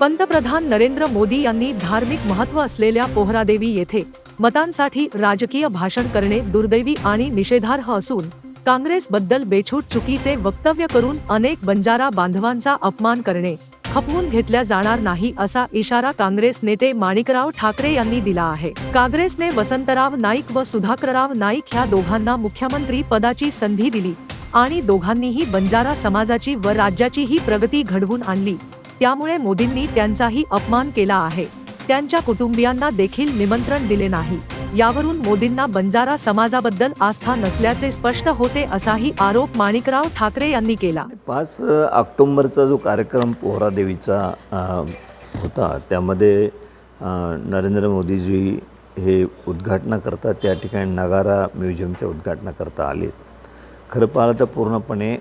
पंतप्रधान नरेंद्र मोदी यांनी धार्मिक महत्त्व असलेल्या पोहरादेवी येथे मतांसाठी राजकीय भाषण करणे दुर्दैवी आणि निषेधार्ह असून काँग्रेसबद्दल बेछूट चुकीचे वक्तव्य करून अनेक बंजारा बांधवांचा अपमान करणे खपवून घेतल्या जाणार नाही असा इशारा काँग्रेस नेते माणिकराव ठाकरे यांनी दिला आहे. काँग्रेसने वसंतराव नाईक व सुधाकरराव नाईक ह्या दोघांना मुख्यमंत्री पदाची संधी दिली आणि दोघांनीही बंजारा समाजाची व राज्याचीही प्रगती घडवून आणली. त्यामुळे मोदींनी त्यांचाही अपमान केला आहे. त्यांच्या कुटुंबियांना देखील निमंत्रण दिले नाही. यावरून मोदींना बंजारा समाजाबद्दल आस्था नसल्याचे स्पष्ट होते असाही आरोप माणिकराव ठाकरे यांनी केला. पाच ऑक्टोंबरचा जो कार्यक्रम पोहरादेवीचा होता त्यामध्ये नरेंद्र मोदीजी हे उद्घाटनाकरता त्या ठिकाणी नगारा म्युझियमच्या उद्घाटनाकरता आले खरं पाहिलं तर पूर्णपणे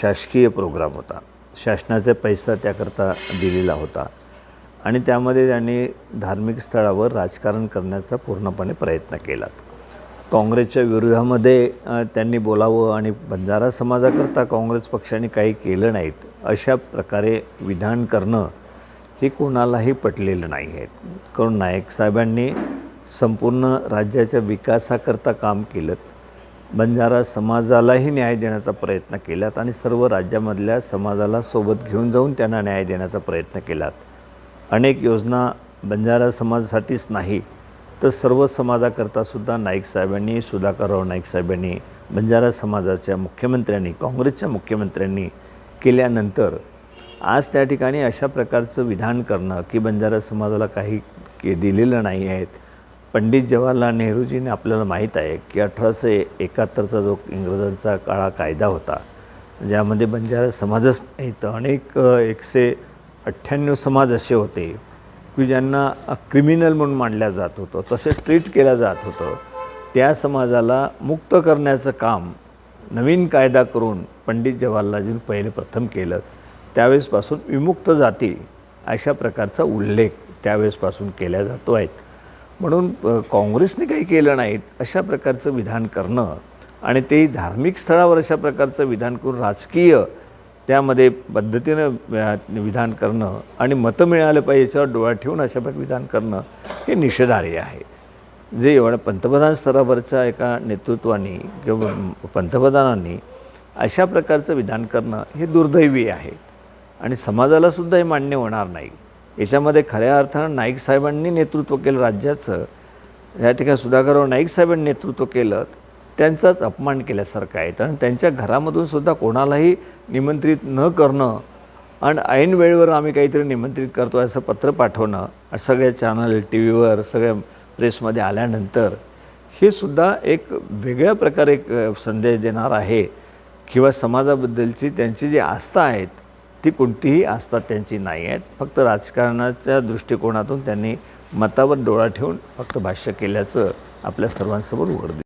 शासकीय प्रोग्राम होता. शासनाचा पैसा त्याकरता दिलेला होता. आणि त्यामध्ये त्यांनी धार्मिक स्थळावर राजकारण करण्याचा पूर्णपणे प्रयत्न केला. काँग्रेसच्या विरोधामध्ये त्यांनी बोलावं आणि बंजारा समाजाकरता काँग्रेस पक्षाने काही केलं नाहीत अशा प्रकारे विधान करणं हे कोणालाही पटलेलं नाही आहे. करून नायक साहेबांनी संपूर्ण राज्याच्या विकासाकरता काम केलं. बंजारा समाजालाही न्याय देण्याचा प्रयत्न केलात आणि सर्व राज्यामधल्या समाजाला सोबत घेऊन जाऊन त्यांना न्याय देण्याचा प्रयत्न केलात. अनेक योजना बंजारा समाजासाठीच नाही तर सर्व समाजाकरता सुद्धा नाईक साहेबांनी सुधाकरराव नाईक साहेबांनी बंजारा समाजाच्या मुख्यमंत्र्यांनी काँग्रेसच्या मुख्यमंत्र्यांनी केल्यानंतर आज त्या ठिकाणी अशा प्रकारचं विधान करणं की बंजारा समाजाला काही के दिलेलं नाही आहेत पंडित जवाहरलाल नेहरूजीने आपल्याला माहीत आहे की अठराशे एकाहत्तरचा जो इंग्रजांचा काळा कायदा होता ज्यामध्ये बंजारा समाजच नाही तर अनेक एकशे अठ्ठ्याण्णव समाज असे होते की ज्यांना क्रिमिनल म्हणून मांडल्या जात होतं तसे ट्रीट केलं जात होतं. त्या समाजाला मुक्त करण्याचं काम नवीन कायदा करून पंडित जवाहरलालजींनी पहिले प्रथम केलं. त्यावेळेसपासून विमुक्त जाती अशा प्रकारचा उल्लेख त्यावेळेसपासून केला जातो आहेत म्हणून काँग्रेसने काही केलं नाहीत अशा प्रकारचं विधान करणं आणि ते धार्मिक स्थळावर अशा प्रकारचं विधान करून राजकीय त्यामध्ये पद्धतीनं विधान करणं आणि मतं मिळालं पाहिजे याच्यावर डोळा ठेवून अशा प्रकारे विधान करणं हे निषेधार्ह आहे. जे एवढं पंतप्रधान स्तरावरच्या एका नेतृत्वाने किंवा पंतप्रधानांनी अशा प्रकारचं विधान करणं हे दुर्दैवी आहे. आणि समाजालासुद्धा हे मान्य होणार नाही. याच्यामध्ये खऱ्या अर्थानं नाईक साहेबांनी नेतृत्व केलं राज्याचं या ठिकाणी सुधाकरराव नाईक साहेबांनी नेतृत्व केलं त्यांचाच अपमान केल्यासारखं आहे. कारण त्यांच्या घरामधून सुद्धा कोणालाही निमंत्रित न करणं आणि ऐन वेळेवर आम्ही काहीतरी निमंत्रित करतो असं पत्र पाठवणं आणि सगळ्या चॅनल टी व्हीवर सगळ्या प्रेसमध्ये आल्यानंतर हे सुद्धा एक वेगळ्या प्रकारे एक संदेश देणार आहे. किंवा समाजाबद्दलची त्यांची जी आस्था आहेत ती कोणतीही आस्था त्यांची नाही आहेत. फक्त राजकारणाच्या दृष्टिकोनातून त्यांनी मतावर डोळा ठेवून फक्त भाष्य केल्याचं आपल्या सर्वांसमोर उघड